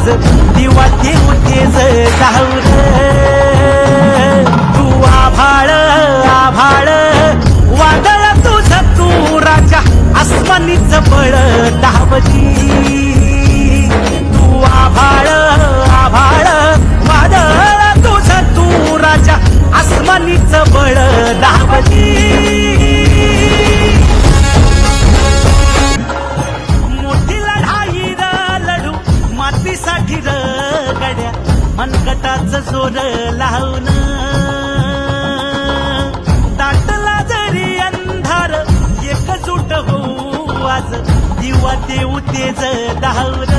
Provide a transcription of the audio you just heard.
आज दिवा देऊ तेज तू आभाळ आभाळ. वादळ तुझ तू राजा आसमानीच बळ धावती. तू आभाळ आभाळ. वादळ तुझ तू राजा आसमानीच बळ धावती. फिर र गड्या मनकटाच सोर लावून दाटला जरी अंधार एकजूट होऊ आज दिवा देऊ तेज दावर